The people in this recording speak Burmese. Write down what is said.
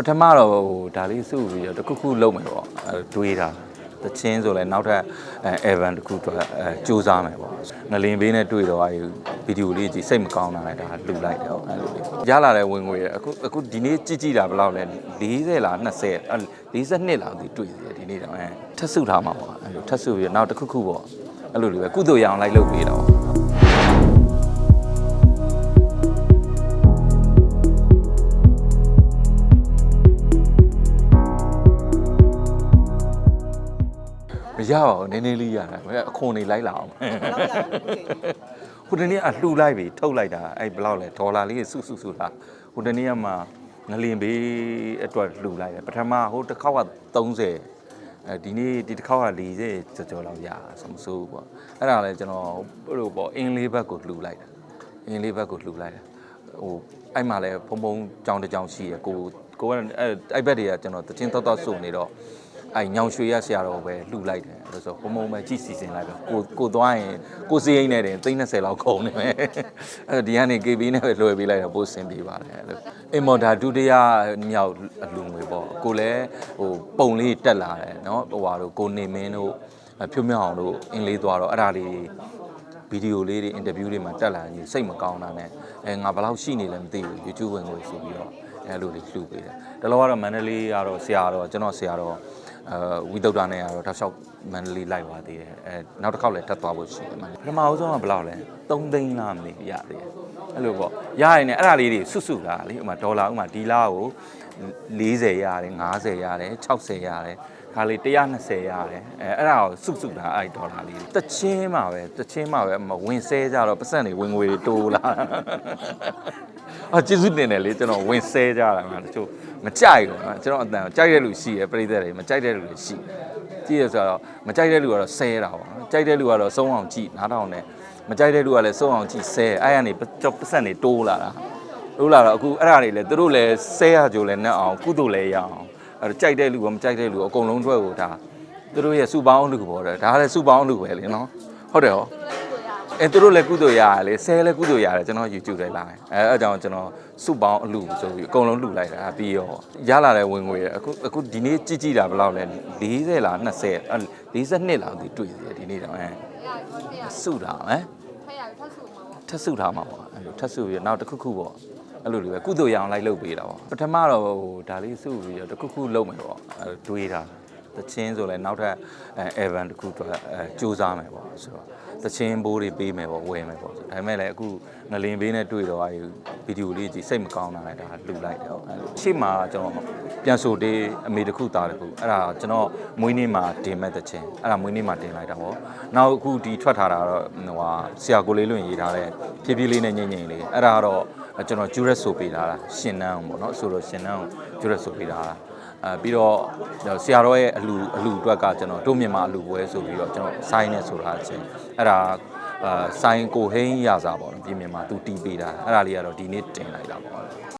ပထမတော့ဟိုဒါလေးစုပြီးတော့တစ်ခုခုလုပ်မယ်ပေါ့အဲတွေးတာတချင်းဆိုလဲနောက်ထပ်အဲ event တစ်ခုတော့အဲစူးစမ်းမယ်ပေါ့ငလင်ဘေးနဲ့တွေ့တော့အဲဗီဒီယိုလေးကြည့်စိတ်မကောင်းတာလည်းဒါလူလိုက်တယ်ပေါ့အဲလိုလေးရလာတဲ့ဝင်ငွေအခုအခုဒီနေ့ကြည့်ကြည့်တာဘယ်လောက်လဲ40လား20အဲ42လားဒီတွေ့သေးတယ်ဒီနေ့တော့အဲထပ်စုထားမှာပေါ့အဲလိုထပ်စုပြီးတော့နောက်တစ်ခုခုပေါ့အဲ့လိုလေးပဲကုသိုလ်ရအောင်လိုက်လုပ်ပေးတော့ မရပါဘူးနည်းနည်းလေးရတယ်ဘယ်အခွန်နေလိုက်လာအောင်ဘယ်လောက်ရလဲအခုချိန်ကြီးဟိုတနေ့အလှူလိုက်ပြီထုတ်လိုက်တာအဲ့ဘယ်လောက်လဲဒေါ်လာလေးစုစုစုလားဟိုတနေ့ကမှငလင်ဘေးအတွက်လှူလိုက်တယ်ပထမဟိုတစ်ခေါက်က30အဲဒီနေ့ဒီတစ်ခေါက်က40ကျော်ကျော်လောက်ရဆိုမစိုးဘူးပေါ့အဲ့ဒါလည်းကျွန်တော်ဘယ်လိုပေါ့အင်းလေးဘက်ကိုလှူလိုက်တာအင်းလေးဘက်ကိုလှူလိုက်တာဟိုအဲ့မှာလည်းဖုံဖုံကြောင်တစ်ကြောင်ရှိရကိုကိုကအဲ့အဲ့ဘက်တွေကကျွန်တော်တချင်းတော့တော့စုနေတော့ အဲညောင်ရွှေရဆရာတော်ပဲလှူလိုက်တယ်အဲ့လိုဆိုပုံပုံပဲကြည့်စီစဉ်လိုက်ပဲကိုကိုသွားရင်ကိုစီးအိမ်နဲ့တင်30လောက်ခုံနေမယ်အဲ့ဒီကနေ KB နဲ့ပဲလွှဲပေးလိုက်တော့ပို့ဆင်ပြေပါတယ်အဲ့လိုအင်မော်ဒါဒုတိယမြောက်အလူငွေပေါ့ကိုလည်းဟိုပုံလေးတက်လာတယ်เนาะဟိုဟာတို့ကိုနေမင်းတို့ဖြိုးမြောက်အောင်တို့အင်းလေးသွားတော့အဲ့ဒါလေးဗီဒီယိုလေးတွေအင်တာဗျူးတွေမှာတက်လာရင်စိတ်မကောင်းတာနဲ့အဲငါဘယ်လောက်ရှိနေလဲမသိဘူး YouTube ဝင်ကိုဆိုပြီးတော့အဲလိုလေးလှူပေးတယ်တလောကတော့မန္တလေးကတော့ဆရာတော်ကျွန်တော်ဆရာတော် အဲဝီတုဒ္ဒနဲ့ကတော့တောက်လျှောက်မန္တလေးလိုက်သွားသေးတယ်အဲနောက်တစ်ခေါက်လည်းထပ်သွားဖို့ရှိတယ်မန္တလေးပထမဦးဆုံးကဘယ်လောက်လဲ3သိန်းလားမသိဘူးရသေးတယ်အဲ့လိုပေါ့ရရင်လည်းအဲ့ဒါလေးတွေစွတ်စွတ်တာလေဥမာဒေါ်လာဥမာဒီလားကို40ရတယ်50ရတယ်60ရတယ်ခါလေး120ရတယ်အဲအဲ့ဒါကိုစွတ်စွတ်တာအဲ့ဒီဒေါ်လာလေးတချင်းမှာပဲတချင်းမှာပဲမဝင်ဆဲကြတော့ပတ်စံတွေဝင်ငွေတွေတိုးလာ အာကျေးဇူးတင်တယ်လေကျွန်တော်ဝင်ဆဲကြတာမှာတချို့မကြိုက်ဘူးနော်ကျွန်တော်အတန်ကိုကြိုက်တဲ့လူရှိရယ်ပြိသက်တွေမကြိုက်တဲ့လူတွေရှိကြည့်ရဆိုတော့မကြိုက်တဲ့လူကတော့ဆဲတာပေါ့နော်ကြိုက်တဲ့လူကတော့စုံအောင်ကြည့်နားထောင်တယ်မကြိုက်တဲ့လူကလည်းစုံအောင်ကြည့်ဆဲအဲ့ရနေကြောပတ်စံတွေတိုးလာတာတိုးလာတော့အခုအဲ့ဒါတွေလည်းသူတို့လည်းဆဲရကြိုလည်းနဲ့အောင်ကုသိုလ်လည်းရအောင်အဲ့တော့ကြိုက်တဲ့လူကမကြိုက်တဲ့လူအကုန်လုံးထွက်ကိုဒါသူတို့ရဲ့စူပေါင်းလူပေါ့တဲ့ဒါကလည်းစူပေါင်းလူပဲလေနော်ဟုတ်တယ်ဟော အဲသူတို့လည်းကုသိုလ်ရတယ်လေဆဲလည်းကုသိုလ်ရတယ်ကျွန်တော် YouTube ထဲလာတယ်အဲအဲ့အကြောင်းကျွန်တော်စုပေါင်းအလူဆိုပြီးအကုန်လုံးလူလိုက်တာပြီးရောရလာတဲ့ဝင်ငွေအခုအခုဒီနေ့ကြည့်ကြည့်တာဘယ်လောက်လဲ40လား20အဲ42လားဒီတွေ့သေးတယ်ဒီနေ့တော့အဲစုတာဟမ်ထပ်စုထားမှာပေါ့အဲ့လိုထပ်စုပြီးတော့နောက်တစ်ခုခုပေါ့အဲ့လိုလေးပဲကုသိုလ်ရအောင်လိုက်လုပ်ပေးတာပေါ့ပထမတော့ဟိုဒါလေးစုပြီးတော့တစ်ခုခုလုပ်မယ်ပေါ့အဲတွေးတာ တချင်းဆိုလဲနောက်ထပ်အဲ event တစ်ခုတော့အဲစူးစမ်းမယ်ပေါ့ဆိုတော့တချင်းဘိုးတွေပေးမယ်ပေါ့ဝယ်မယ်ပေါ့ဆိုဒါပေမဲ့လည်းအခုငလင်ဘေးနဲ့တွေ့တော့အဲဗီဒီယိုလေးကြည့်စိတ်မကောင်းတာလည်းဒါလူလိုက်တယ်ပေါ့အဲလိုရှေ့မှာကျွန်တော်ပြန်ဆိုတေးအမေတစ်ခုသားတစ်ခုအဲ့ဒါကျွန်တော်မွေးနေ့မှာတင်မဲ့တချင်းအဲ့ဒါမွေးနေ့မှာတင်လိုက်တာပေါ့နောက်အခုဒီထွက်ထားတာတော့ဟိုဟာဆရာကိုလေးလွင်ရေးထားတဲ့ဖြည်းဖြည်းလေးနဲ့ညင်ညင်လေးအဲ့ဒါကတော့ကျွန်တော်ကျူရက်ဆိုပေးထားတာရှင်နန်းပေါ့နော်ဆိုတော့ရှင်နန်းကိုကျူရက်ဆိုပေးထားတာ အဲပြီးတော့ဆရာတော်ရဲ့အလူအလူအတွက်ကကျွန်တော်တို့မြန်မာအလူပွဲဆိုပြီးတော့ကျွန်တော်ဆိုင်းနေဆိုတာချင်းအဲ့ဒါအာဆိုင်းကိုဟိန်းရစာပေါ့နော်ပြည်မြန်မာသူတီးပေးတာအဲ့ဒါလေးကတော့ဒီနေ့တင်လိုက်တာပေါ့